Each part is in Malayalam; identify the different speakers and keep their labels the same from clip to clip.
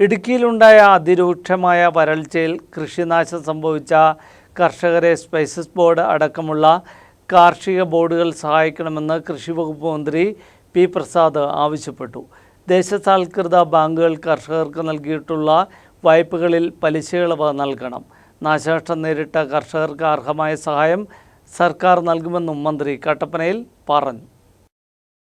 Speaker 1: ഇടുക്കിയിലുണ്ടായ അതിരൂക്ഷമായ വരൾച്ചയിൽ കൃഷിനാശം സംഭവിച്ച കർഷകരെ സ്പൈസസ് ബോർഡ് അടക്കമുള്ള കാർഷിക ബോർഡുകൾ സഹായിക്കണമെന്ന് കൃഷി വകുപ്പ് മന്ത്രി പി പ്രസാദ് ആവശ്യപ്പെട്ടു. ദേശസാൽകൃത ബാങ്കുകൾ കർഷകർക്ക് നൽകിയിട്ടുള്ള വായ്പകളിൽ പലിശയിളവ് നൽകണം. നാശനഷ്ടം നേരിട്ട കർഷകർക്ക് അർഹമായ സഹായം സർക്കാർ നൽകുമെന്നും മന്ത്രി കട്ടപ്പനയിൽ പറഞ്ഞു.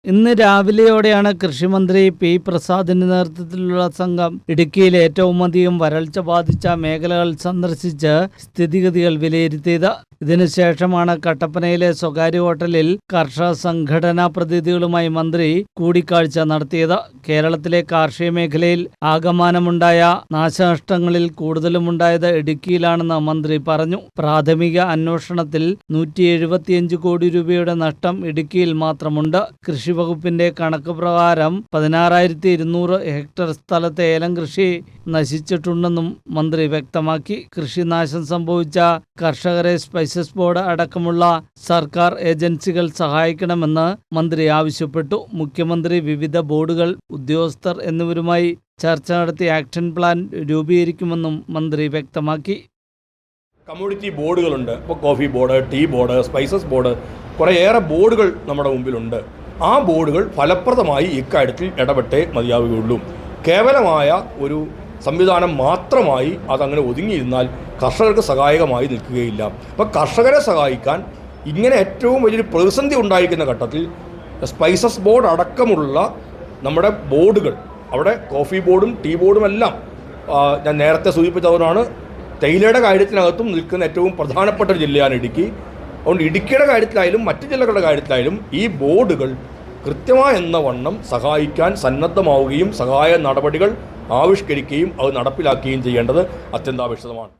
Speaker 1: ഇന്ന് രാവിലെയോടെയാണ് കൃഷിമന്ത്രി പി പ്രസാദിന്റെ നേതൃത്വത്തിലുള്ള സംഘം ഇടുക്കിയിൽ ഏറ്റവും അധികം വരൾച്ച ബാധിച്ച മേഖലകൾ സന്ദർശിച്ച് സ്ഥിതിഗതികൾ വിലയിരുത്തിയത്. ഇതിനുശേഷമാണ് കട്ടപ്പനയിലെ സ്വകാര്യ ഹോട്ടലിൽ കർഷക സംഘടനാ പ്രതിനിധികളുമായി മന്ത്രി കൂടിക്കാഴ്ച നടത്തിയത്. കേരളത്തിലെ കാർഷിക മേഖലയിൽ ആകമാനമുണ്ടായ നാശനഷ്ടങ്ങളിൽ കൂടുതലുമുണ്ടായത് ഇടുക്കിയിലാണെന്ന് മന്ത്രി പറഞ്ഞു. പ്രാഥമിക അന്വേഷണത്തിൽ നൂറ്റി കോടി രൂപയുടെ നഷ്ടം ഇടുക്കിയിൽ മാത്രമുണ്ട്. കൃഷി വകുപ്പിന്റെ കണക്ക് പ്രകാരം പതിനാറായിരത്തി ഇരുന്നൂറ് ഹെക്ടർ സ്ഥലത്തെ ഏലം കൃഷി നശിച്ചിട്ടുണ്ടെന്നും മന്ത്രി വ്യക്തമാക്കി. കൃഷിനാശം സംഭവിച്ച കർഷകരെ സ്പൈസസ് ബോർഡ് അടക്കമുള്ള സർക്കാർ ഏജൻസികൾ സഹായിക്കണമെന്ന് മന്ത്രി ആവശ്യപ്പെട്ടു. മുഖ്യമന്ത്രി വിവിധ ബോർഡുകൾ ഉദ്യോഗസ്ഥർ എന്നിവരുമായി ചർച്ച നടത്തി ആക്ഷൻ പ്ലാൻ രൂപീകരിക്കുമെന്നും മന്ത്രി വ്യക്തമാക്കി.
Speaker 2: കമ്മ്യൂണിറ്റി ബോർഡുകളുണ്ട്. ഇപ്പോൾ coffee board tea board spices board കുറേയേറെ ബോർഡുകൾ നമ്മുടെ മുമ്പിലുണ്ട്. ആ ബോർഡുകൾ ഫലപ്രദമായി ഇക്കാര്യത്തിൽ ഇടപെട്ടേ മതിയാവുകയുള്ളൂ. കേവലമായ ഒരു സംവിധാനം മാത്രമായി അതങ്ങനെ ഒതുങ്ങിയിരുന്നാൽ കർഷകർക്ക് സഹായകമായി നിൽക്കുകയില്ല. അപ്പോൾ കർഷകരെ സഹായിക്കാൻ ഇങ്ങനെ ഏറ്റവും വലിയൊരു പ്രതിസന്ധി ഉണ്ടായിരിക്കുന്ന ഘട്ടത്തിൽ സ്പൈസസ് ബോർഡ് അടക്കമുള്ള നമ്മുടെ ബോർഡുകൾ അവിടെ കോഫി ബോർഡും ടീ ബോർഡും എല്ലാം ഞാൻ നേരത്തെ സൂചിപ്പിച്ചവരാണ് തേയിലയുടെ കാര്യത്തിനകത്തും നിൽക്കുന്ന ഏറ്റവും പ്രധാനപ്പെട്ട ഒരു ജില്ലയാണ് ഇടുക്കി. അതുകൊണ്ട് ഇടുക്കിയുടെ കാര്യത്തിലായാലും മറ്റ് ജില്ലകളുടെ കാര്യത്തിലായാലും ഈ ബോർഡുകൾ കൃത്യമായ എന്ന വണ്ണം സഹായിക്കാൻ സന്നദ്ധമാവുകയും സഹായ നടപടികൾ ആവിഷ്കരിക്കുകയും അത് നടപ്പിലാക്കുകയും ചെയ്യേണ്ടത് അത്യന്താപേക്ഷിതമാണ്.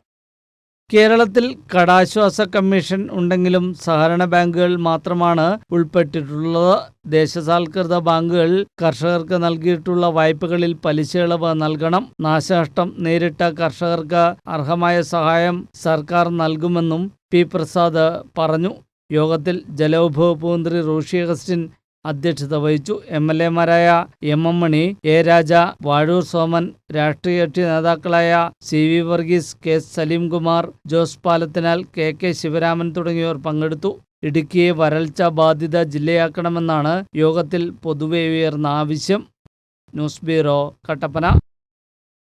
Speaker 1: കേരളത്തിൽ കടാശ്വാസ കമ്മീഷൻ ഉണ്ടെങ്കിലും സഹകരണ ബാങ്കുകൾ മാത്രമാണ് ഉൾപ്പെട്ടിട്ടുള്ളത്. ദേശസാൽകൃത ബാങ്കുകൾ കർഷകർക്ക് നൽകിയിട്ടുള്ള വായ്പകളിൽ പലിശ ഇളവ് നൽകണം. നാശനഷ്ടം നേരിട്ട കർഷകർക്ക് അർഹമായ സഹായം സർക്കാർ നൽകുമെന്നും പി പ്രസാദ് പറഞ്ഞു. യോഗത്തിൽ ജലവിഭവ മന്ത്രി റോഷി അഗസ്റ്റിൻ അധ്യക്ഷത വഹിച്ചു. M L എമാരായ M M Mani A Raja Vazhoor Soman രാഷ്ട്രീയ കക്ഷി നേതാക്കളായ C V Varghese K Salimkumar Jose Palathinal K K Sivaraman തുടങ്ങിയവർ പങ്കെടുത്തു. ഇടുക്കിയെ വരൾച്ച ബാധിത ജില്ലയാക്കണമെന്നാണ് യോഗത്തിൽ പൊതുവെ ഉയർന്ന ആവശ്യം. News bureau Kattappana.